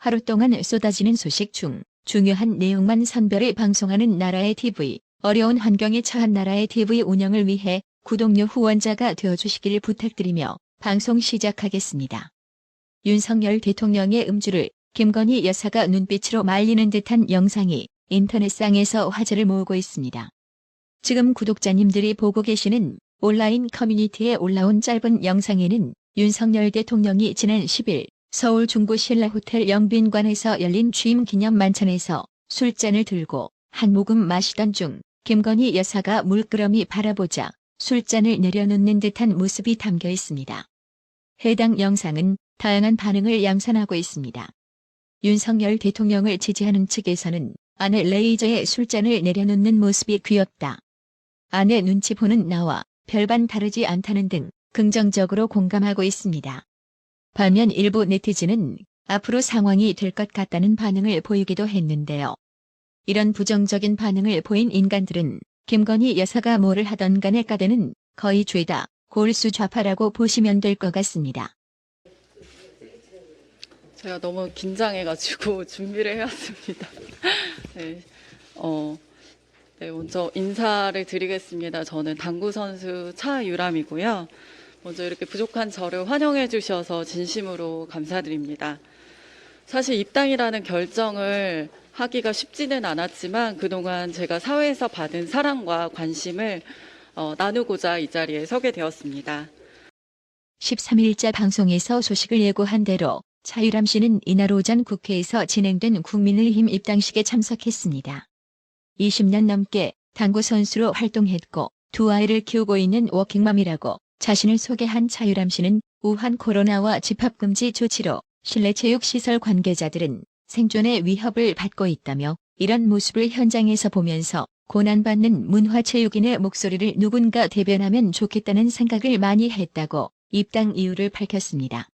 하루 동안 쏟아지는 소식 중 중요한 내용만 선별해 방송하는 나라의 TV, 어려운 환경에 처한 나라의 TV 운영을 위해 구독료 후원자가 되어주시길 부탁드리며 방송 시작하겠습니다. 윤석열 대통령의 음주를 김건희 여사가 눈빛으로 말리는 듯한 영상이 인터넷상에서 화제를 모으고 있습니다. 지금 구독자님들이 보고 계시는 온라인 커뮤니티에 올라온 짧은 영상에는 윤석열 대통령이 지난 10일 서울 중구 신라호텔 영빈관에서 열린 취임 기념 만찬에서 술잔을 들고 한 모금 마시던 중 김건희 여사가 물끄러미 바라보자 술잔을 내려놓는 듯한 모습이 담겨 있습니다. 해당 영상은 다양한 반응을 양산하고 있습니다. 윤석열 대통령을 지지하는 측에서는 아내 레이저의 술잔을 내려놓는 모습이 귀엽다. 아내 눈치 보는 나와 별반 다르지 않다는 등 긍정적으로 공감하고 있습니다. 반면 일부 네티즌은 앞으로 상황이 될 것 같다는 반응을 보이기도 했는데요. 이런 부정적인 반응을 보인 인간들은 김건희 여사가 뭐를 하던 간에 까대는 거의 죄다 골수 좌파라고 보시면 될 것 같습니다. 제가 너무 긴장해가지고 준비를 해왔습니다. 네, 어, 네, 먼저 인사를 드리겠습니다. 저는 당구 선수 차유람이고요. 먼저 이렇게 부족한 저를 환영해 주셔서 진심으로 감사드립니다. 사실 입당이라는 결정을 하기가 쉽지는 않았지만 그동안 제가 사회에서 받은 사랑과 관심을 어, 나누고자 이 자리에 서게 되었습니다. 13일자 방송에서 소식을 예고한 대로 차유람 씨는 이날 오전 국회에서 진행된 국민의힘 입당식에 참석했습니다. 20년 넘게 당구 선수로 활동했고 두 아이를 키우고 있는 워킹맘이라고 자신을 소개한 차유람 씨는 우한 코로나와 집합금지 조치로 실내 체육시설 관계자들은 생존의 위협을 받고 있다며 이런 모습을 현장에서 보면서 고난받는 문화체육인의 목소리를 누군가 대변하면 좋겠다는 생각을 많이 했다고 입당 이유를 밝혔습니다.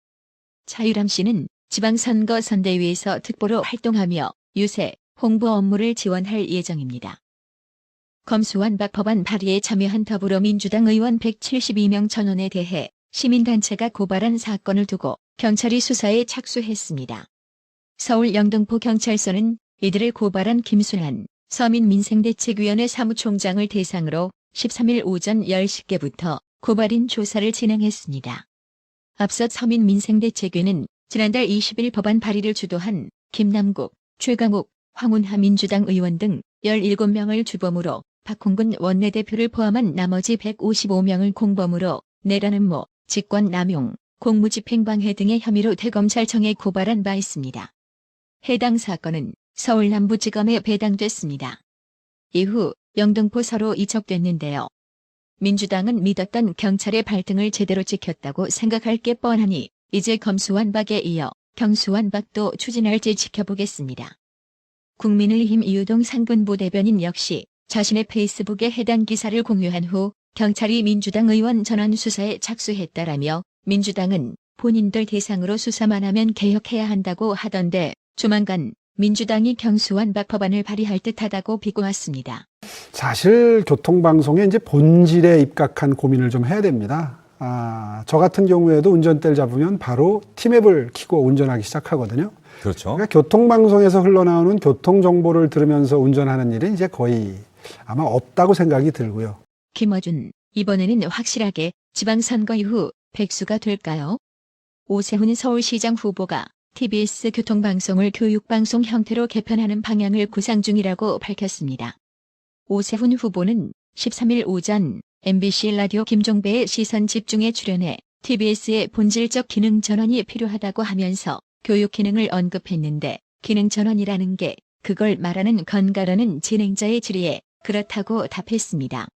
차유람 씨는 지방선거 선대위에서 특보로 활동하며 유세, 홍보 업무를 지원할 예정입니다. 검수완박 법안 발의에 참여한 더불어민주당 의원 172명 전원에 대해 시민단체가 고발한 사건을 두고 경찰이 수사에 착수했습니다. 서울 영등포 경찰서는 이들을 고발한 김순환 서민민생대책위원회 사무총장을 대상으로 13일 오전 10시께부터 고발인 조사를 진행했습니다. 앞서 서민민생대책위는 지난달 20일 법안 발의를 주도한 김남국, 최강욱, 황운하 민주당 의원 등 17명을 주범으로 박홍근 원내대표를 포함한 나머지 155명을 공범으로 내라는 모, 직권 남용, 공무집행방해 등의 혐의로 대검찰청에 고발한 바 있습니다. 해당 사건은 서울 남부지검에 배당됐습니다. 이후 영등포 서로 이적됐는데요. 민주당은 믿었던 경찰의 발등을 제대로 지켰다고 생각할 게 뻔하니 이제 검수완박에 이어 경수완박도 추진할지 지켜보겠습니다. 국민의힘 이유동 상근부 대변인 역시 자신의 페이스북에 해당 기사를 공유한 후 경찰이 민주당 의원 전원 수사에 착수했다라며 민주당은 본인들 대상으로 수사만 하면 개혁해야 한다고 하던데 조만간 민주당이 경수완박 법안을 발의할 듯하다고 비고왔습니다. 사실 교통방송의 이제 본질에 입각한 고민을 좀 해야 됩니다. 아, 저 같은 경우에도 운전대를 잡으면 바로 티맵을 키고 운전하기 시작하거든요. 그렇죠. 그러니까 교통방송에서 흘러나오는 교통정보를 들으면서 운전하는 일이 이제 거의 아마 없다고 생각이 들고요. 김어준, 이번에는 확실하게 지방선거 이후 백수가 될까요? 오세훈 서울시장 후보가 TBS 교통방송을 교육방송 형태로 개편하는 방향을 구상 중이라고 밝혔습니다. 오세훈 후보는 13일 오전 MBC 라디오 김종배의 시선 집중에 출연해 TBS의 본질적 기능 전환이 필요하다고 하면서 교육 기능을 언급했는데 기능 전환이라는 게 그걸 말하는 건가라는 진행자의 질의에 그렇다고 답했습니다.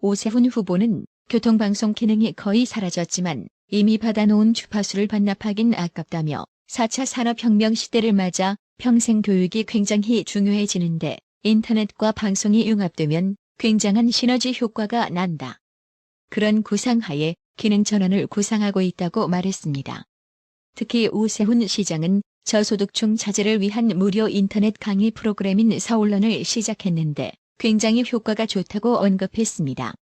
오세훈 후보는 교통방송 기능이 거의 사라졌지만 이미 받아놓은 주파수를 반납하긴 아깝다며 4차 산업혁명 시대를 맞아 평생 교육이 굉장히 중요해지는데 인터넷과 방송이 융합되면 굉장한 시너지 효과가 난다. 그런 구상하에 기능 전환을 구상하고 있다고 말했습니다. 특히 오세훈 시장은 저소득층 자제를 위한 무료 인터넷 강의 프로그램인 서울런을 시작했는데 굉장히 효과가 좋다고 언급했습니다.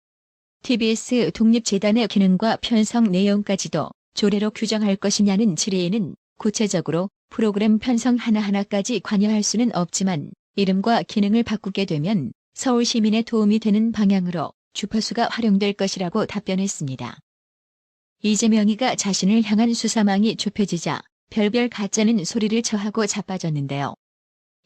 TBS 독립재단의 기능과 편성 내용까지도 조례로 규정할 것이냐는 질의에는 구체적으로 프로그램 편성 하나하나까지 관여할 수는 없지만 이름과 기능을 바꾸게 되면 서울 시민의 도움이 되는 방향으로 주파수가 활용될 것이라고 답변했습니다. 이재명이가 자신을 향한 수사망이 좁혀지자 별별 가짜는 소리를 처하고 자빠졌는데요.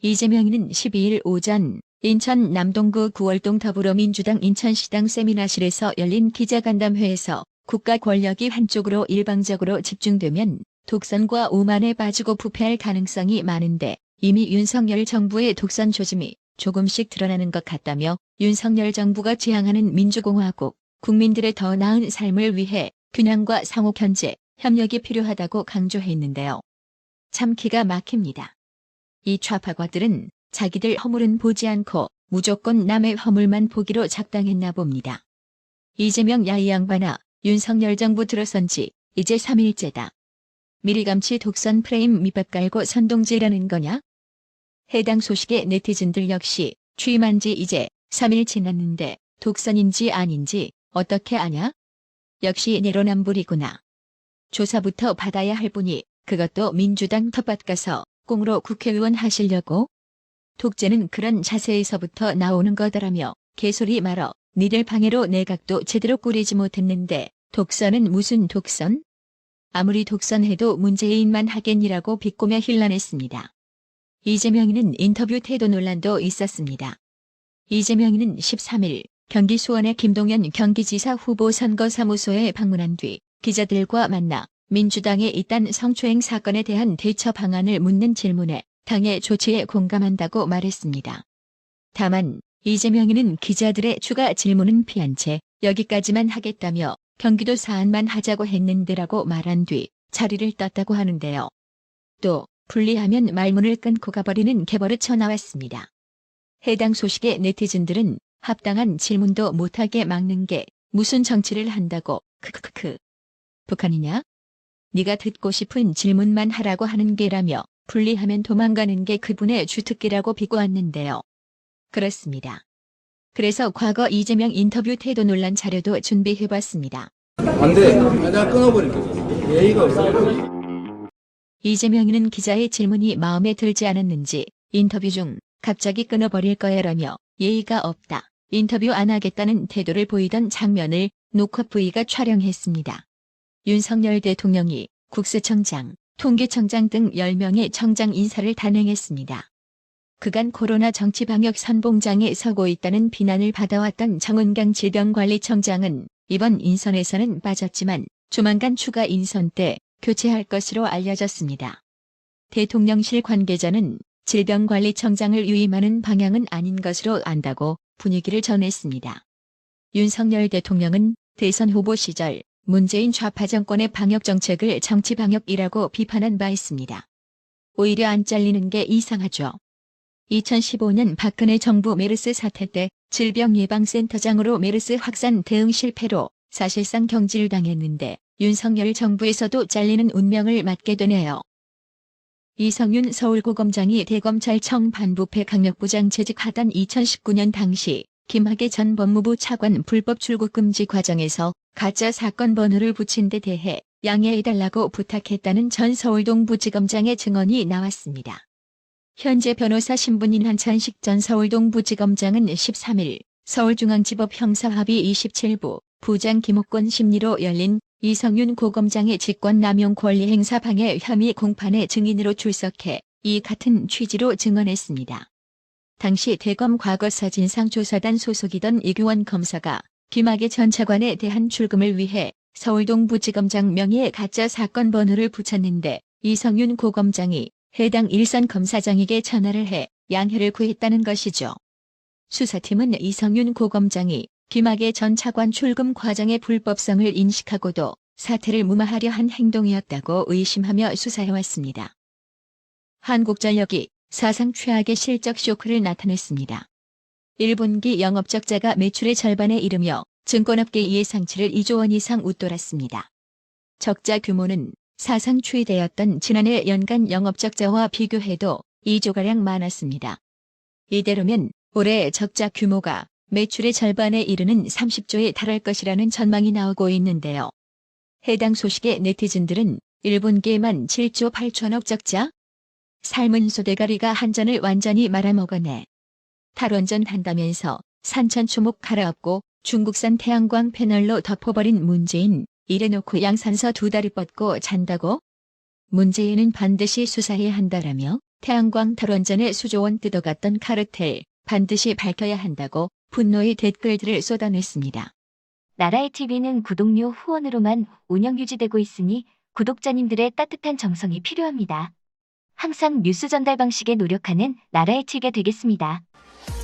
이재명이는 12일 오전 인천 남동구 구월동 더불어민주당 인천시당 세미나실에서 열린 기자간담회에서 국가 권력이 한쪽으로 일방적으로 집중되면 독선과 오만에 빠지고 부패할 가능성이 많은데 이미 윤석열 정부의 독선 조짐이 조금씩 드러나는 것 같다며 윤석열 정부가 지향하는 민주공화국, 국민들의 더 나은 삶을 위해 균형과 상호 견제, 협력이 필요하다고 강조했는데요. 참 기가 막힙니다. 이 좌파과들은 자기들 허물은 보지 않고 무조건 남의 허물만 보기로 작당했나 봅니다. 이재명 야이 양반아 윤석열 정부 들어선 지 이제 3일째다. 미리감치 독선 프레임 밑밥 깔고 선동질하는 거냐? 해당 소식에 네티즌들 역시 취임한 지 이제 3일 지났는데 독선인지 아닌지 어떻게 아냐? 역시 내로남불이구나. 조사부터 받아야 할 분이 그것도 민주당 텃밭 가서 꽁으로 국회의원 하시려고? 독재는 그런 자세에서부터 나오는 거더라며 개소리 말어 니들 방해로 내각도 제대로 꾸리지 못했는데 독선은 무슨 독선? 아무리 독선해도 문재인만 하겠니라고 비꼬며 힐난했습니다. 이재명이는 인터뷰 태도 논란도 있었습니다. 이재명이는 13일 경기 수원의 김동연 경기지사 후보 선거사무소에 방문한 뒤 기자들과 만나 민주당의 이딴 성추행 사건에 대한 대처 방안을 묻는 질문에 당의 조치에 공감한다고 말했습니다. 다만 이재명이는 기자들의 추가 질문은 피한 채 여기까지만 하겠다며 경기도 사안만 하자고 했는데라고 말한 뒤 자리를 떴다고 하는데요. 또 분리하면 말문을 끊고 가버리는 개버릇 쳐나왔습니다. 해당 소식에 네티즌들은 합당한 질문도 못하게 막는 게 무슨 정치를 한다고 크크크크. 북한이냐? 네가 듣고 싶은 질문만 하라고 하는 게라며 분리하면 도망가는 게 그분의 주특기라고 비고왔는데요. 그렇습니다. 그래서 과거 이재명 인터뷰 태도 논란 자료도 준비해봤습니다. 안 돼. 내가 끊어버릴게. 예의가 없어. 이재명이는 기자의 질문이 마음에 들지 않았는지 인터뷰 중 갑자기 끊어버릴 거야라며 예의가 없다. 인터뷰 안 하겠다는 태도를 보이던 장면을 녹화 부위가 촬영했습니다. 윤석열 대통령이 국세청장, 통계청장 등 10명의 청장 인사를 단행했습니다. 그간 코로나 정치 방역 선봉장에 서고 있다는 비난을 받아왔던 정은경 질병관리청장은 이번 인선에서는 빠졌지만 조만간 추가 인선 때 교체할 것으로 알려졌습니다. 대통령실 관계자는 질병관리청장을 유임하는 방향은 아닌 것으로 안다고 분위기를 전했습니다. 윤석열 대통령은 대선 후보 시절 문재인 좌파 정권의 방역 정책을 정치 방역이라고 비판한 바 있습니다. 오히려 안 잘리는 게 이상하죠. 2015년 박근혜 정부 메르스 사태 때 질병예방센터장으로 메르스 확산 대응 실패로 사실상 경질당했는데 윤석열 정부에서도 잘리는 운명을 맞게 되네요. 이성윤 서울고검장이 대검찰청 반부패 강력부장 재직하던 2019년 당시 김학의 전 법무부 차관 불법 출국 금지 과정에서 가짜 사건 번호를 붙인 데 대해 양해해달라고 부탁했다는 전 서울동부지검장의 증언이 나왔습니다. 현재 변호사 신분인 한찬식 전 서울동부지검장은 13일 서울중앙지법 형사합의 27부 부장 김옥권 심리로 열린 이성윤 고검장의 직권남용 권리행사 방해 혐의 공판의 증인으로 출석해 이 같은 취지로 증언했습니다. 당시 대검 과거사진상 조사단 소속이던 이규원 검사가 김학의 전 차관에 대한 출금을 위해 서울동부지검장 명의의 가짜 사건 번호를 붙였는데 이성윤 고검장이 해당 일선 검사장에게 전화를 해 양해를 구했다는 것이죠. 수사팀은 이성윤 고검장이 김학의 전 차관 출금 과정의 불법성을 인식하고도 사태를 무마하려 한 행동이었다고 의심하며 수사해왔습니다. 한국전력이 사상 최악의 실적 쇼크를 나타냈습니다. 1분기 영업적자가 매출의 절반에 이르며 증권업계 예상치를 2조 원 이상 웃돌았습니다. 적자 규모는 사상 최대였던 지난해 연간 영업적자와 비교해도 2조가량 많았습니다. 이대로면 올해 적자 규모가 매출의 절반에 이르는 30조에 달할 것이라는 전망이 나오고 있는데요. 해당 소식에 네티즌들은 1분기에만 7조 8천억 적자? 삶은 소대가리가 한 잔을 완전히 말아먹어내. 탈원전 한다면서 산천 초목 갈아엎고 중국산 태양광 패널로 덮어버린 문재인. 이래놓고 양산서 두 다리 뻗고 잔다고? 문재인은 반드시 수사해야 한다라며 태양광 탈원전에 수조원 뜯어갔던 카르텔 반드시 밝혀야 한다고 분노의 댓글들을 쏟아냈습니다. 나라의 TV는 구독료 후원으로만 운영 유지되고 있으니 구독자님들의 따뜻한 정성이 필요합니다. 항상 뉴스 전달 방식에 노력하는 나라의 TV가 되겠습니다.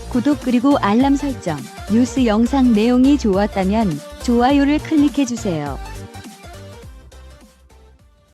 구독 그리고 알람 설정, 뉴스 영상 내용이 좋았다면 좋아요를 클릭해 주세요.